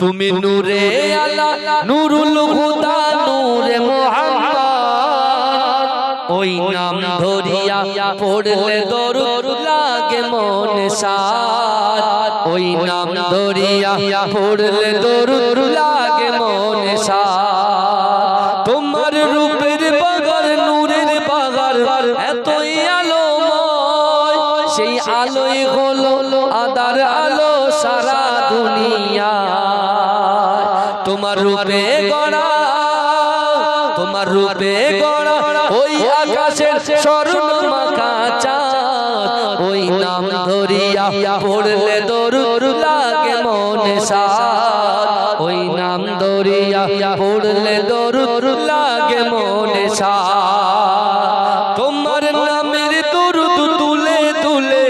তুমি নূরে আলা নুরুল হুদা নূরে মোহাম্মদ। ওই নাম ধরিয়া পড়লে দরুদ লাগে মন সাত ওই নাম ধরিয়া পড়লে দরুদ লাগে মন সাত তোমার রূপের বাগার নূরের বাগার এতই আলোময়। সেই আলোয় হলো আদার আলো সারা দুনিয়া। তোমার রূপে গড়া, তোমার রূপে গড়া, ওই আকাশের স্বর্ণ মাখা চাঁদ, ওই নাম ধরিয়া পড়লে দরুদ লাগে মনে সাত ওই নাম ধরিয়া পড়লে দরুদ লাগে মনে সাত তোমার নামের দরুদ তুলে তুলে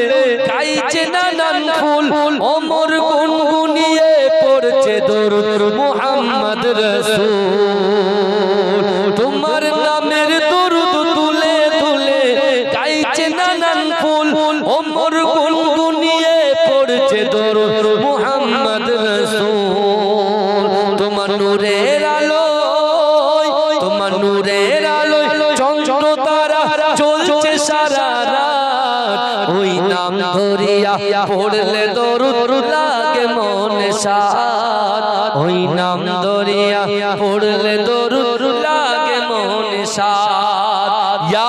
গাইছে নানান ফুল ওমর গুনগুনিয়ে পড়ছে দরুদ। পড়ছে দরুদ মুহাম্মদ রাসূল। তোমার নূরের আলো তোমার নূরের আলো চন্দ্র তারা চলছে সারা রাত। ওই নাম ধরিয়া পড়লে দরুদ লাগে মনে সাত। ওই নাম ধরিয়া পড়লে দরুদ লাগে ইয়া